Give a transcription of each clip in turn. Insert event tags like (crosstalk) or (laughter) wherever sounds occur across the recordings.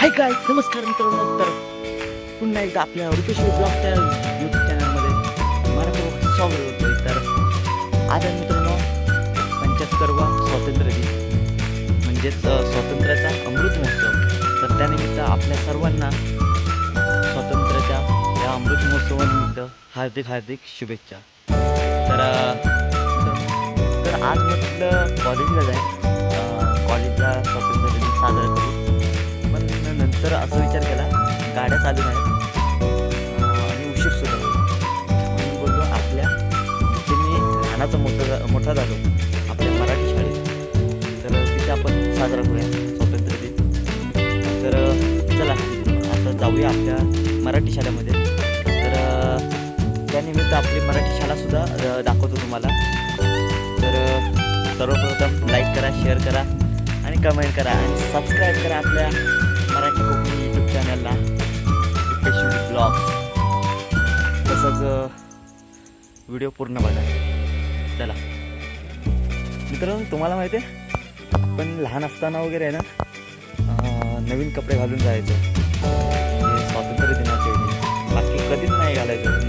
हाय काय नमस्कार मित्रांनो. तर पुन्हा एकदा आपल्या रुपेश्वर ब्लॉगच्या यूट्यूब चॅनलमध्ये मनापूर्वक स्वागत होतोय तर आज आहे मित्रांनो पंच्याहत्तरवा स्वातंत्र्य दिन. म्हणजेच स्वातंत्र्याचा अमृत महोत्सव. तर त्यानिमित्त आपल्या सर्वांना स्वातंत्र्याच्या या अमृत महोत्सवानिमित्त हार्दिक हार्दिक शुभेच्छा. तर तर- आज म्हटलं कॉलेजला जाय. कॉलेजला स्वातंत्र्य दिन साजरा करू तर असं विचार केला. गाड्या चालू नाहीत आणि उशीर सुरू म्हणून बोललो आपल्या जिथे मी लहानाचा मोठा मोठा झालो आपल्या मराठी शाळेत. तर तिथे आपण साजरा करूया स्वातंत्र्य दिन. तर चला आता जाऊया आपल्या मराठी शाळेमध्ये. तर त्यानिमित्त आपली मराठी शाळासुद्धा दाखवतो तुम्हाला. तर सर्वप्रथम लाईक करा शेअर करा आणि कमेंट करा. आणि सबस्क्राईब करा आपल्या कोकणी यूट्यूब चॅनलला रुपेश्वरी ब्लॉग्स. तसंच व्हिडिओ पूर्ण बघा. चला. मित्रांनो तुम्हाला माहिती आहे पण लहान असताना वगैरे आहे ना नवीन कपडे घालून जायचं. स्वातंत्र्य दिनाचे. बाकी कधीच नाही घालायचं.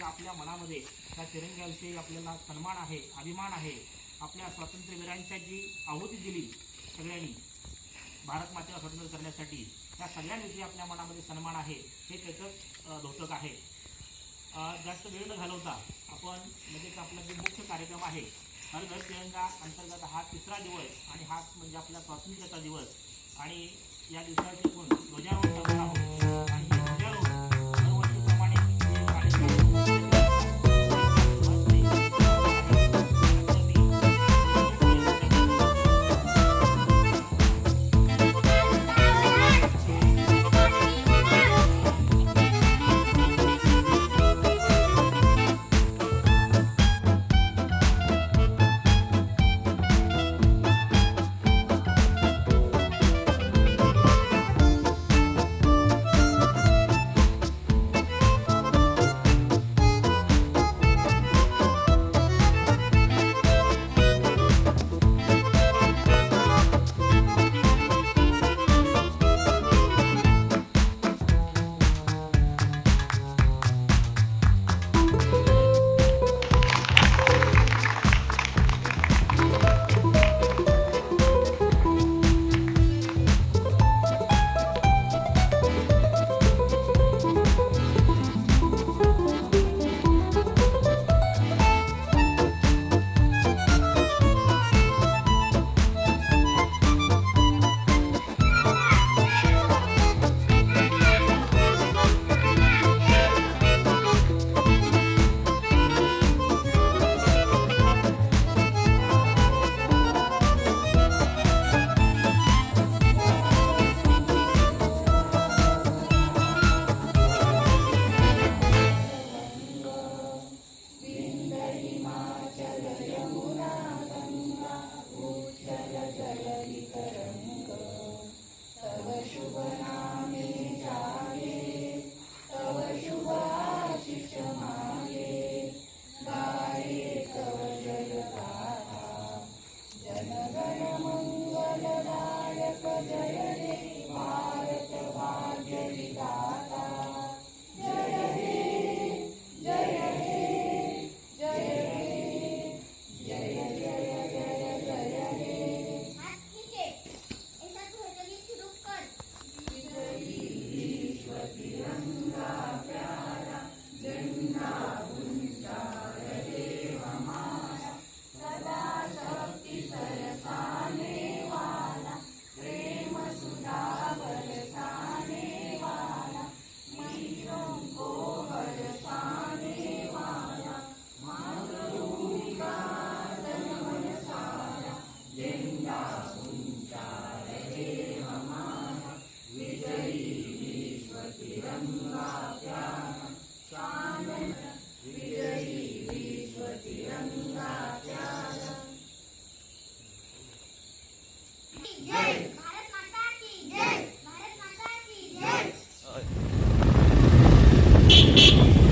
आहे आपल्या मनामध्ये त्या तिरंग्याविषयी आपल्याला सन्मान आहे अभिमान आहे. आपल्या स्वातंत्र्यवीरांच्या जी आहुती दिली सगळ्यांनी भारत मातेला स्वतंत्र करण्यासाठी त्या सगळ्यांविषयी आपल्या मनामध्ये सन्मान आहे. हे त्याचं धोतक आहे. जास्त वेळ न घालवता आपण म्हणजे आपला जो मुख्य कार्यक्रम आहे हर घर तिरंगा अंतर्गत हा तिसरा दिवस आणि हा म्हणजे आपला स्वातंत्र्याचा दिवस. आणि या दिवसाची आपण ध्वजारोहण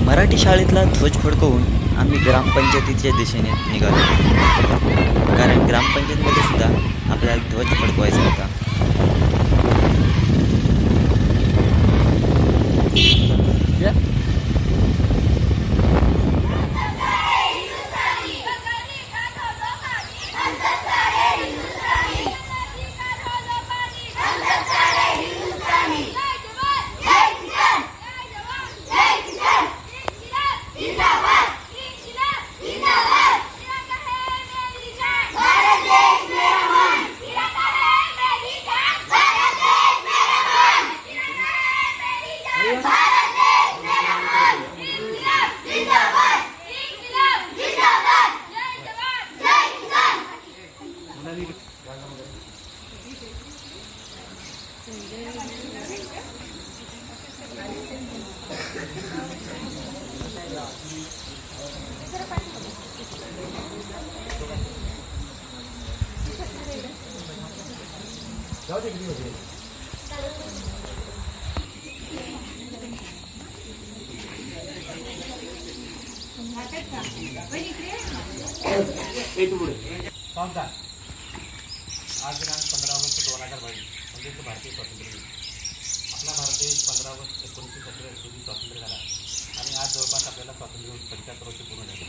मराठी शाळेतला ध्वज फडकवून आम्ही ग्रामपंचायतीच्या दिशेने निघालो. कारण ग्रामपंचायतीमध्ये सुद्धा आपल्याला ध्वज फडकवायचा होता. पाहता आज दिनांक पंधरा ऑगस्ट दोन हजार बावीस. म्हणजेच भारतीय स्वातंत्र्य दिन. आपला भारत देश पंधरा ऑगस्ट एकोणीसशे सत्तर रोजी स्वातंत्र्य झाला. आणि आज जवळपास आपल्याला स्वातंत्र्य होऊन पंच्याहत्तर वर्ष पूर्ण झाले.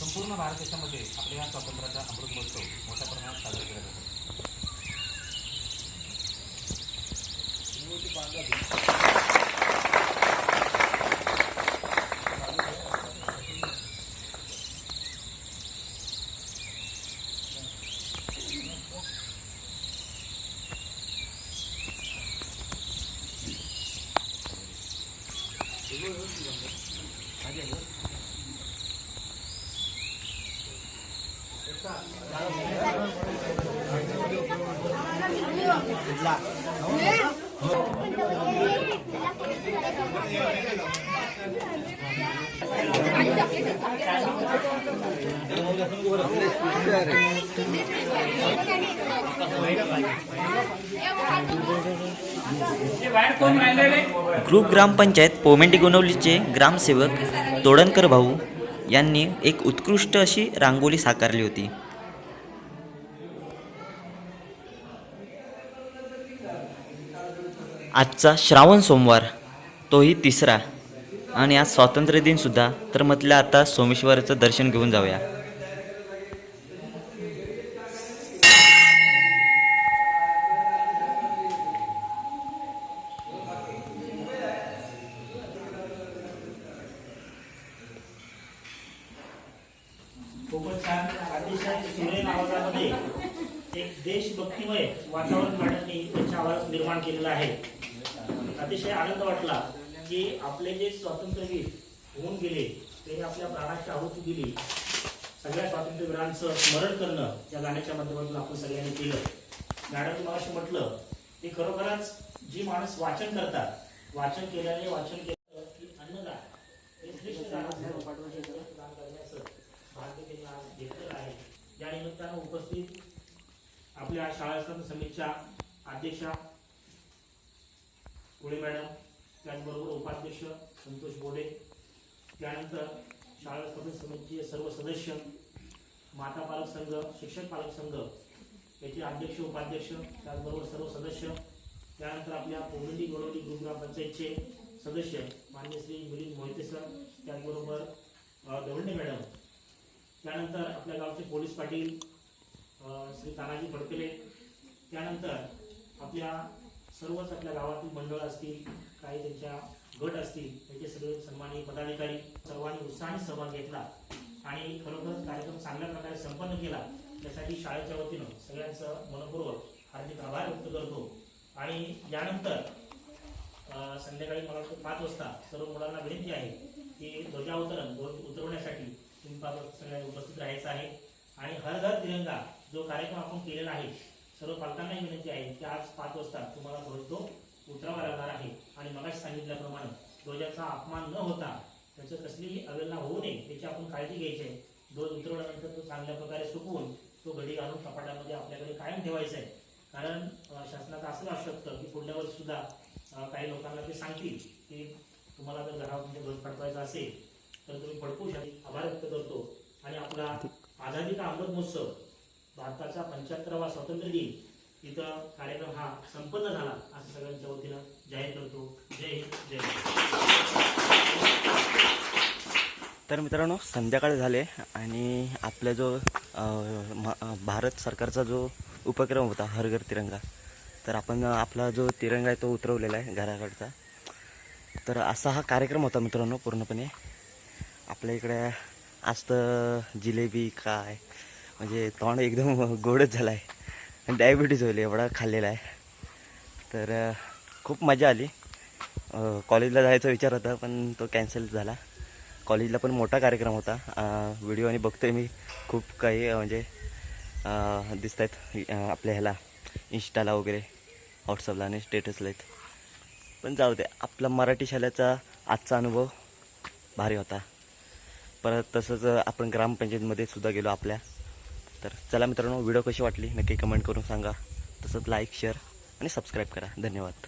संपूर्ण भारत देशामध्ये आपल्या या स्वातंत्र्याचा अमृत महोत्सव मोठ्या प्रमाणात साजरा केला जातो. ग्रुप ग्रामपंचायत पोमेंटी गोनवलीचे ग्रामसेवक तोडणकर भाऊ यांनी एक उत्कृष्ट अशी रांगोळी साकारली होती. आजचा श्रावण सोमवार तोही तिसरा. आणि आज स्वातंत्र्य दिनसुद्धा तर म्हटलं आता सोमेश्वराचं दर्शन घेऊन जाऊया. एक देशभक्तीमुळे वातावरण निर्माण केलेलं आहे. अतिशय आनंद वाटला की आपले जे स्वातंत्र्यवीर होऊन गेले त्यांनी आपल्या प्राणाची आहुती दिली. सगळ्या स्वातंत्र्यवीरांचं स्मरण करणं या गाण्याच्या माध्यमातून आपण सगळ्यांनी केलं. मॅडम मगाशी म्हटलं की खरोखरच जी माणूस वाचन करतात वाचन केल्याने वाचन केलं की अन्नदान हे श्रेष्ठ दान करण्याचं भाग्य त्यांनी घेतलेलं आहे. या निमित्तानं उपस्थित आपल्या शाळा समितीच्या अध्यक्षा कोळे मॅडम त्याचबरोबर उपाध्यक्ष संतोष बोडे त्यानंतर शाळा व्यवस्थापन समितीचे सर्व सदस्य माता पालक संघ शिक्षक पालक संघ याचे अध्यक्ष उपाध्यक्ष त्याचबरोबर सर्व सदस्य त्यानंतर आपल्या पोगंडी गोडवली ग्रुप पंचायतचे सदस्य मान्य श्री मिलिंद मोहिते सर त्याचबरोबर गवंडे मॅडम त्यानंतर आपल्या गावचे पोलीस पाटील श्री तानाजी फडकेले त्यानंतर आपल्या सर्वच आपल्या गावातील मंडळ असतील काही त्यांच्या गट असतील त्यांचे सगळे सन्मानित पदाधिकारी सर्वांनी उत्साहाने सहभाग घेतला आणि खरोखर कार्यक्रम चांगल्या प्रकारे संपन्न केला. त्यासाठी शाळेच्या वतीनं सगळ्यांचं मनपूर्वक हार्दिक आभार व्यक्त करतो. आणि यानंतर संध्याकाळी मला वाटतं पाच वाजता सर्व मुलांना विनंती आहे की ध्वजावतरण ध्वज उतरवण्यासाठी तुम्ही पाच वाजता सगळ्यांनी उपस्थित राहायचं आहे. आणि हर घर तिरंगा जो कार्यक्रम आपण केलेला आहे सर्व पालकांना विनंती आहे की आज पाच वाजता तुम्हाला ध्वज तो उतरावा लागणार आहे. आणि मगाच सांगितल्याप्रमाणे ध्वजाचा अपमान न होता त्याचं कसलीही अवेलना होऊ नये त्याची आपण काळजी घ्यायची आहे. ध्वज उतरवल्यानंतर तो चांगल्या प्रकारे सुकवून तो घडी घालून कपाटामध्ये आपल्याकडे कायम ठेवायचा आहे. कारण शासनाचं असं असू शकतं की पुढल्या वर्षी सुद्धा काही लोकांना ते सांगतील की तुम्हाला जर घरावर तुमच्या ध्वज फडकवायचा असेल तर तुम्ही भडकूशाली आभार व्यक्त करतो. आणि आपला आझादी का अमृत महोत्सव भारताचा पंच्याहत्तरावा स्वातंत्र्य दिन. इथं कार्यक्रम हा संपन्न झाला. असं सगळ्यांच्या वतीनं जाहीर करतो. जय हिंद जय तर मित्रांनो संध्याकाळ झाले आणि आपला जो भारत सरकारचा जो उपक्रम होता हर घर तिरंगा तर आपण आपला जो तिरंगा आहे तो उतरवलेला आहे घराकडचा. तर असा हा कार्यक्रम होता मित्रांनो पूर्णपणे. आपल्या इकडे आज तर जिलेबी काय म्हणजे तोंड एकदम (laughs) गोडच झाला आहे डायबिटीज होईल एवढा खाल्लेला आहे. तर खूप मजा आली. कॉलेजला जायचा विचार होता पण तो कॅन्सल झाला. कॉलेजला पण मोठा कार्यक्रम होता. व्हिडिओ आणि बघतोय मी. खूप काही म्हणजे दिसत आहेत आपल्या ह्याला. इंस्टाला वगैरे व्हॉट्सअपला आणि स्टेटसला आहेत. पण जाऊ दे आपला मराठी शाळेचा आजचा अनुभव भारी होता. परत तसंच आपण ग्रामपंचायतमध्ये सुद्धा गेलो आपल्या. तर चला मित्रांनो व्हिडिओ कशी वाटली नक्की कमेंट करून सांगा. तसंच लाईक शेअर आणि सबस्क्राईब करा. धन्यवाद.